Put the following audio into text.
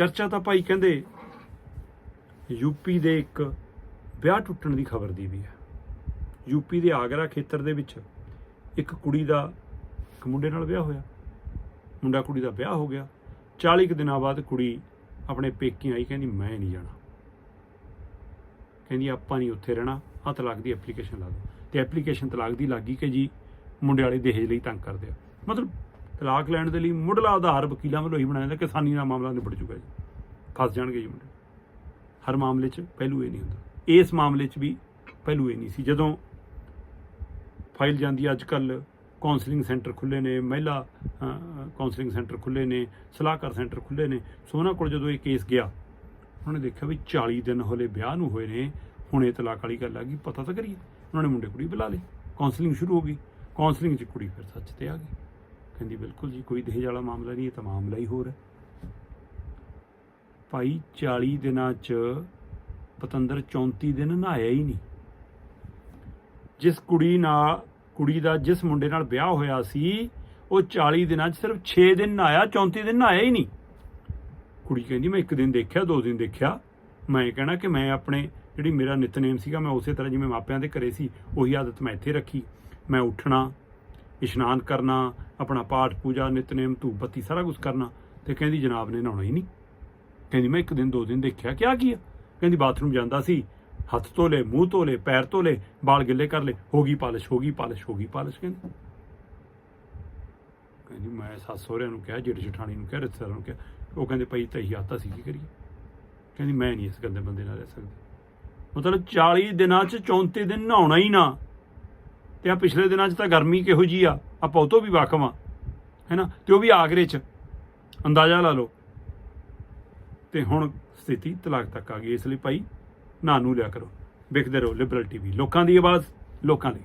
ਚਰਚਾ ਤਾਂ ਭਾਈ ਕਹਿੰਦੇ ਯੂਪੀ ਦੇ ਇੱਕ ਵਿਆਹ ਟੁੱਟਣ ਦੀ ਖਬਰ ਦੀ ਵੀ ਹੈ। ਯੂਪੀ ਦੇ ਆਗਰਾ ਖੇਤਰ ਦੇ ਵਿੱਚ ਇੱਕ ਕੁੜੀ ਦਾ ਇੱਕ ਮੁੰਡੇ ਨਾਲ ਵਿਆਹ ਹੋਇਆ। ਮੁੰਡਾ ਕੁੜੀ ਦਾ ਵਿਆਹ ਹੋ ਗਿਆ। 40 ਕੁ ਦਿਨਾਂ ਬਾਅਦ ਕੁੜੀ ਆਪਣੇ ਪੇਕੇ ਆਈ, ਕਹਿੰਦੀ, ਮੈਂ ਨਹੀਂ ਜਾਣਾ। ਕਹਿੰਦੀ, ਆਪਾਂ ਨਹੀਂ ਉੱਥੇ ਰਹਿਣਾ। ਆ ਤਲਾਕ ਦੀ ਐਪਲੀਕੇਸ਼ਨ ਲਾ ਦਿਓ। ਤੇ ਐਪਲੀਕੇਸ਼ਨ ਤਲਾਕ ਦੀ ਲੱਗੀ ਕਿ ਜੀ ਮੁੰਡੇ ਵਾਲੇ ਦਹੇਜ ਲਈ ਤੰਗ ਕਰਦੇ ਆ। ਮਤਲਬ ਤਲਾਕ ਲੈਣ ਦੇ ਲਈ ਮੁੱਢਲਾ ਆਧਾਰ ਵਕੀਲਾਂ ਵੱਲੋਂ ਹੀ ਬਣਾਇਆ ਜਾਂਦਾ, ਕਿਸਾਨੀ ਦਾ ਮਾਮਲਾ ਨਿਬੜ ਚੁੱਕਾ ਜੀ। ਫਸ ਜਾਣਗੇ ਜੀ ਮੁੰਡੇ। ਹਰ ਮਾਮਲੇ 'ਚ ਪਹਿਲੂ ਇਹ ਨਹੀਂ ਹੁੰਦਾ। ਇਸ ਮਾਮਲੇ 'ਚ ਵੀ ਪਹਿਲੂ ਇਹ ਨਹੀਂ ਸੀ। ਜਦੋਂ ਫਾਈਲ ਜਾਂਦੀ ਹੈ ਅੱਜ ਕੱਲ ਕਾਉਂਸਲਿੰਗ ਸੈਂਟਰ ਖੁੱਲੇ ਨੇ, ਮਹਿਲਾ ਕਾਉਂਸਲਿੰਗ ਸੈਂਟਰ ਖੁੱਲੇ ਨੇ, ਸਲਾਹਕਾਰ ਸੈਂਟਰ ਖੁੱਲੇ ਨੇ। ਸੋ ਉਹਨਾਂ ਕੋਲ ਜਦੋਂ ਇਹ ਕੇਸ ਗਿਆ, ਉਹਨਾਂ ਨੇ ਦੇਖਿਆ ਵੀ 40 ਦਿਨ ਹੋਲੇ ਵਿਆਹ ਨੂੰ ਹੋਏ ਨੇ, ਹੁਣ ਇਹ ਤਲਾਕ ਵਾਲੀ ਗੱਲ ਆ ਗਈ, ਪਤਾ ਤਾਂ ਕਰੀਏ। ਉਹਨਾਂ ਨੇ ਮੁੰਡੇ ਕੁੜੀ ਬੁਲਾ ਲਈ। ਕਾਉਂਸਲਿੰਗ ਸ਼ੁਰੂ ਹੋ ਗਈ। ਕਾਉਂਸਲਿੰਗ 'ਚ ਕੁੜੀ ਫਿਰ ਸੱਚ ਤੇ ਆ ਗਈ। ਕਹਿੰਦੀ ਬਿਲਕੁਲ ਜੀ ਕੋਈ ਦਹੇਜ ਵਾਲਾ ਮਾਮਲਾ ਨਹੀਂ, ਇਹ ਤਾਂ ਮਾਮਲਾ ਹੀ ਹੋਰ ਹੈ। ਭਾਈ 40 ਦਿਨਾਂ 'ਚ ਪਤੰਦਰ 34 ਦਿਨ ਨਹਾਇਆ ਹੀ ਨਹੀਂ। ਜਿਸ ਕੁੜੀ ਨਾਲ, ਕੁੜੀ ਦਾ ਜਿਸ ਮੁੰਡੇ ਨਾਲ ਵਿਆਹ ਹੋਇਆ ਸੀ, ਉਹ 40 ਦਿਨਾਂ 'ਚ ਸਿਰਫ 6 ਦਿਨ ਨਹਾਇਆ 34 ਦਿਨ ਨਹਾਇਆ ਹੀ ਨਹੀਂ। ਕੁੜੀ ਕਹਿੰਦੀ, ਮੈਂ ਇੱਕ ਦਿਨ ਦੇਖਿਆ, ਦੋ ਦਿਨ ਦੇਖਿਆ। ਮੈਂ ਕਹਿਣਾ ਕਿ ਮੈਂ ਆਪਣੇ ਜਿਹੜੀ ਮੇਰਾ ਨਿਤਨੇਮ ਸੀਗਾ, ਮੈਂ ਉਸੇ ਤਰ੍ਹਾਂ ਜਿਵੇਂ ਮਾਪਿਆਂ ਦੇ ਘਰੇ ਸੀ, ਉਹੀ ਆਦਤ ਮੈਂ ਇੱਥੇ ਰੱਖੀ। ਮੈਂ ਉੱਠਣਾ ਇਸ਼ਨਾਨ ਕਰਨਾ, ਆਪਣਾ ਪਾਠ ਪੂਜਾ, ਨਿਤਨੇਮ, ਧੂਪ ਬੱਤੀ, ਸਾਰਾ ਕੁਝ ਕਰਨਾ। ਤੇ ਕਹਿੰਦੀ ਜਨਾਬ ਨੇ ਨਹਾਉਣਾ ਹੀ ਨਹੀਂ। ਕਹਿੰਦੀ ਮੈਂ ਇੱਕ ਦਿਨ, ਦੋ ਦਿਨ ਦੇਖਿਆ, ਕਿਆ ਕੀ ਆ? ਕਹਿੰਦੀ ਬਾਥਰੂਮ ਜਾਂਦਾ ਸੀ, ਹੱਥ ਧੋ ਧੋਲੇ, ਮੂੰਹ ਧੋ ਧੋਲੇ, ਪੈਰ ਧੋ ਧੋਲੇ ਬਾਲ ਗਿੱਲੇ ਕਰ ਲਏ, ਹੋ ਗਈ ਪਾਲਿਸ਼, ਹੋ ਗਈ ਪਾਲਿਸ਼, ਹੋ ਗਈ ਪਾਲਿਸ਼, ਕਹਿੰਦੀ। ਕਹਿੰਦੀ ਮੈਂ ਸੱਸ ਸਹੁਰਿਆਂ ਨੂੰ ਕਿਹਾ, ਜੇਠ ਜਠਾਣੀ ਨੂੰ ਕਿਹਾ, ਰਿਸ਼ਤੇਦਾਰਾਂ ਨੂੰ ਕਿਹਾ, ਉਹ ਕਹਿੰਦੇ ਭਾਈ ਤਹੀ ਆਤਾ ਸੀ, ਕੀ ਕਰੀਏ? ਕਹਿੰਦੀ ਮੈਂ ਨਹੀਂ ਇਸ ਗੰਦੇ ਬੰਦੇ ਨਾਲ ਰਹਿ ਸਕਦੀ। ਮਤਲਬ 40 ਦਿਨਾਂ ਚ 34 ਦਿਨ ਨਹਾਉਣਾ ਹੀ ਨਾ। ਤੇ ਆ ਪਿਛਲੇ ਦਿਨਾਂ ਚ ਤਾਂ ਗਰਮੀ ਕਿਹੋ ਜੀ ਆ, ਆਪਾਂ ਉਹ ਤੋਂ ਵੀ ਵਾਕਫ ਆ, ਹੈਨਾ? ਤੇ ਉਹ ਵੀ ਆਗਰੇ ਚ, ਅੰਦਾਜ਼ਾ ਲਾ ਲਓ। ਤੇ ਹੁਣ ਸਥਿਤੀ ਤਲਾਕ ਤੱਕ ਆ ਗਈ, ਇਸ ਲਈ ਭਾਈ ਨਾ ਨੂੰ ਲਿਆ ਕਰੋ, ਵਿਖਦੇ ਰਹੋ ਲਿਬਰਲ ਟੀਵੀ ਲੋਕਾਂ ਦੀ ਆਵਾਜ਼, ਲੋਕਾਂ ਦੀ